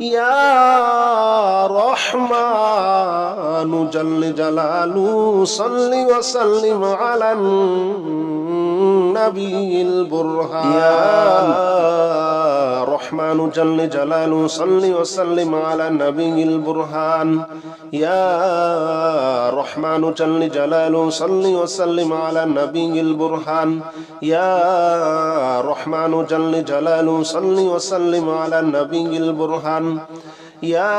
يا رحمن جل جلاله صل وسلم على النبي البرهان. يا رحمن جل جلاله صل وسلم على النبي البرهان. يا رحمن جل جلاله صل وسلم على النبي البرهان. يا رحمن جل جلاله صل وسلم على النبي البرهان. يا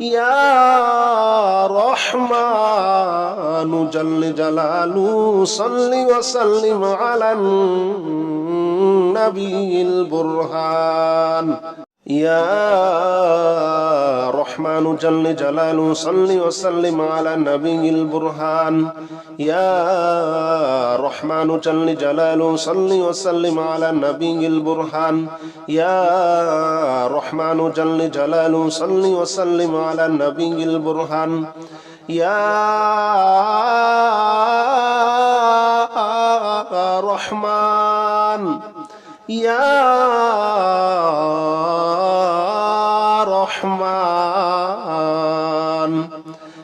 يا رحمن جل جلاله صل وسلم على النبي البرهان يا رحمن جل جلاله صل وسلم على النبي البرهان. يا رحمن جل جلاله صل وسلم على النبي البرهان. يا رحمن جل جلاله صل وسلم على النبي البرهان. يا رحمن يا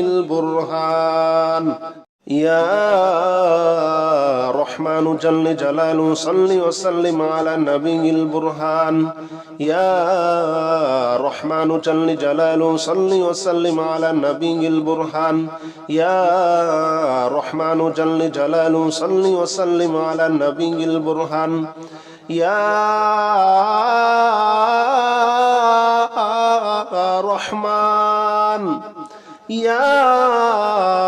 البرهان يا رحمن جل جلاله صل وسلم على النبي البرهان يا رحمن جل جلاله صل وسلم على النبي البرهان يا رحمن جل جلاله صل وسلم على النبي البرهان يا يا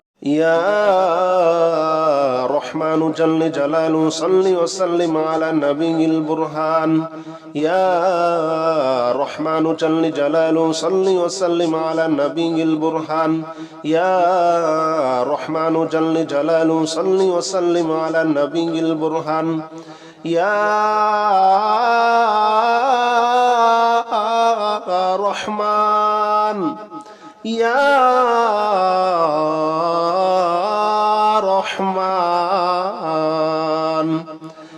يا رحمن جل جلاله صل وسلم على النبي البرهان. يا رحمن جل جلاله صل وسلم على النبي البرهان. يا رحمن جل جلاله صل وسلم على النبي البرهان. يا رحمن يا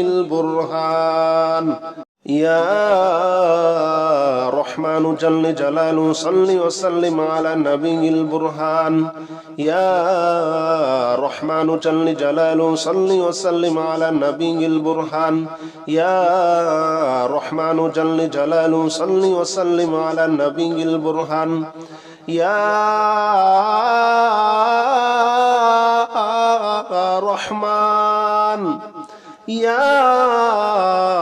البرهان يا رحمن جل جلاله صل وسلم على النبي البرهان يا رحمن جل جلاله صل وسلم على النبي البرهان يا رحمن جل جلاله صل وسلم على النبي البرهان يا رحمن يا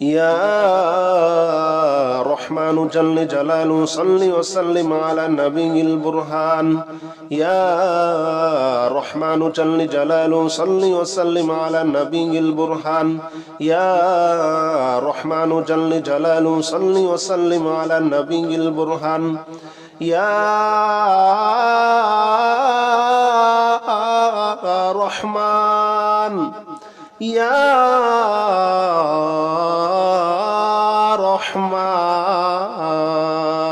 يا رحمن جل جلاله صل وسلم على النبي البرهان. يا رحمن جل جلاله صل وسلم على النبي البرهان. يا رحمن جل جلاله صل وسلم على النبي البرهان. يا رحمن يا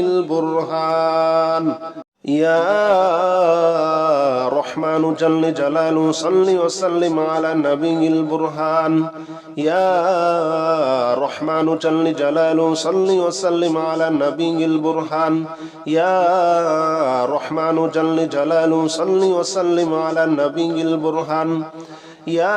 البرهان يا رحمن جل جلاله صل وسلم على النبي البرهان يا رحمن جل جلاله صل وسلم على النبي البرهان يا رحمن جل جلاله صل وسلم على النبي البرهان يا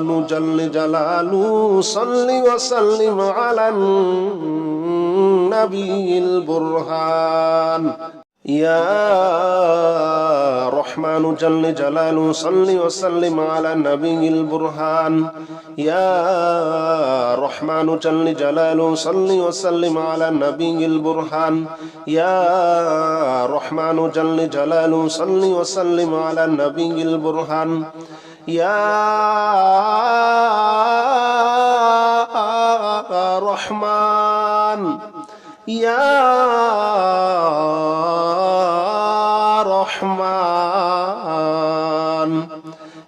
جل جلاله صل وسلم على النبي البرهان يا رحمن جل جلاله صل وسلم على النبي البرهان يا رحمن جل جلاله صل وسلم على النبي البرهان يا رحمن جل جلاله صل وسلم على النبي البرهان يا رحمن يا رحمن.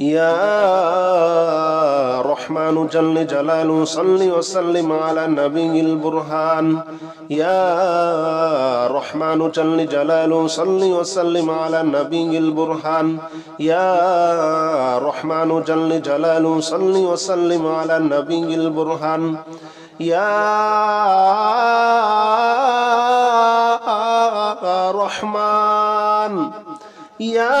يا رحمن جل جلاله صل وسلم على النبي البرهان. يا رحمن جل جلاله صل وسلم على النبي البرهان. يا رحمن جل جلاله صل وسلم على النبي البرهان. يا رحمن يا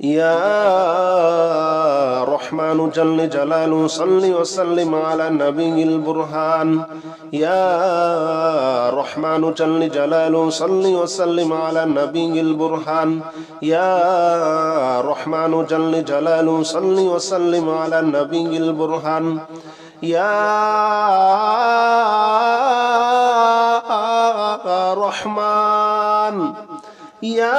يا رحمن جل جلاله صل وسلم على النبي البرهان. يا رحمن جل جلاله صل وسلم على النبي البرهان. يا رحمن جل جلاله صل وسلم على النبي البرهان. يا رحمن يا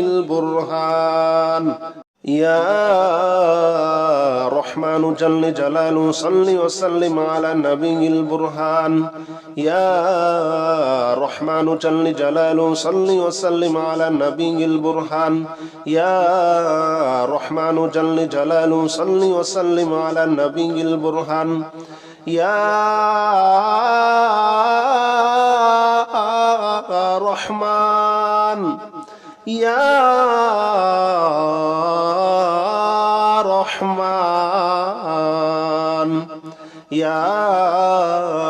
البرهان. يا رحمن جل جلاله صل وسلم على النبي البرهان. يا رحمن جل جلاله صل وسلم على النبي البرهان. يا رحمن جل جلاله صل وسلم على النبي البرهان. يا رحمن يا رحمن يا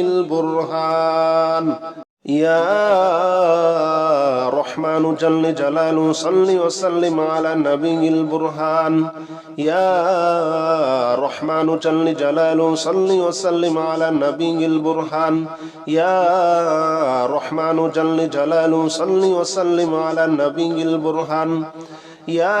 البرهان يا رحمن جل جلاله صل وسلم على النبي البرهان يا رحمن جل جلاله صل وسلم على النبي البرهان يا رحمن جل جلاله صل وسلم على النبي البرهان يا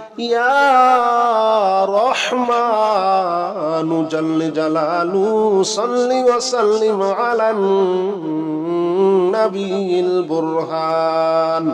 يا رحمن جل جلاله صل وسلم على النبي البرهان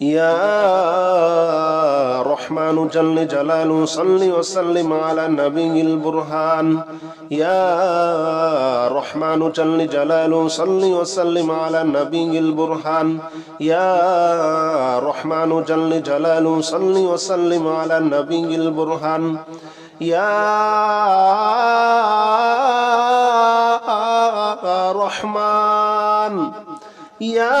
يا رحمن جل جلاله صل وسلم على النبي البرهان. يا رحمن جل جلاله صل وسلم على النبي البرهان. يا رحمن جل جلاله صل وسلم على النبي البرهان. يا رحمن يا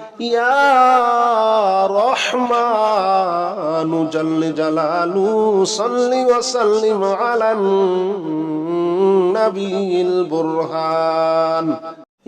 يا رحمن جل جلاله صل وسلم على النبي البرهان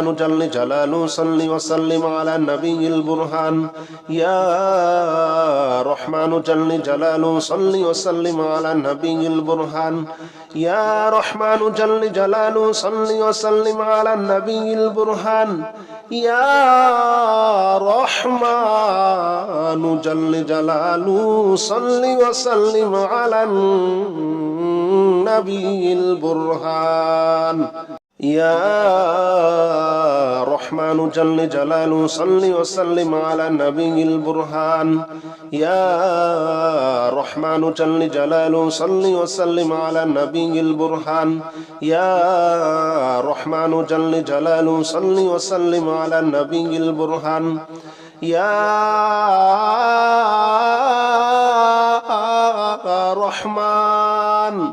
يا رحمن جل جلاله صل وسلم على النبي البرهان يا رحمن جل جلاله صل وسلم على النبي البرهان يا رحمن جل جلاله صل وسلم على النبي البرهان يا رحمن جل جلاله صل وسلم على النبي البرهان يا رحمن جل جلاله صل وسلم على النبي البرهان. يا رحمن جل جلاله صل وسلم على النبي البرهان. يا رحمن جل جلاله صل وسلم على النبي البرهان. يا رحمن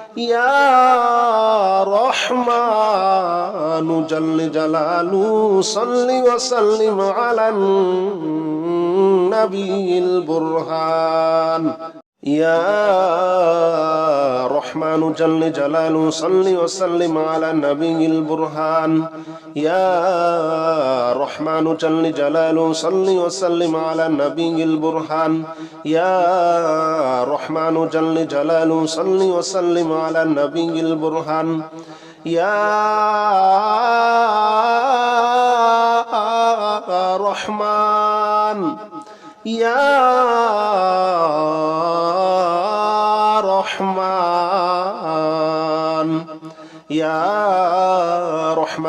يا رحمن جل جلاله صل وسلم على النبي البرهان يا رحمن جل جلاله صل وسلم على النبي البرهان. يا رحمن جل جلاله صل وسلم على النبي البرهان. يا رحمن جل جلاله صل وسلم على النبي البرهان. يا رحمن يا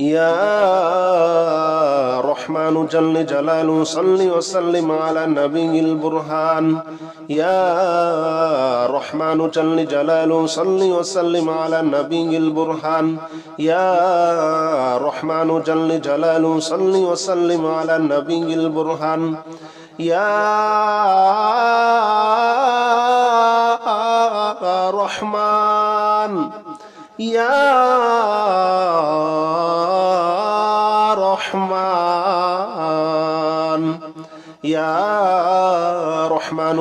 يا رحمن جل جلاله صل وسلم على النبي البرهان. يا رحمن جل جلاله صل وسلم على النبي البرهان. يا رحمن جل جلاله صل وسلم على النبي البرهان. يا رحمن يا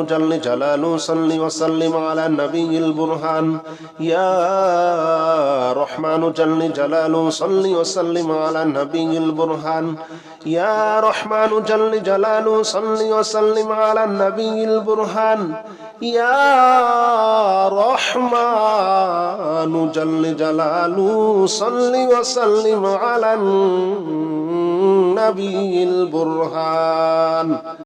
جل جلاله صل وسلم على النبي البرهان يا رحمن جل جلاله صل وسلم على النبي البرهان يا رحمن جل جلاله صل وسلم على النبي البرهان يا رحمن جل جلاله صل وسلم على النبي البرهان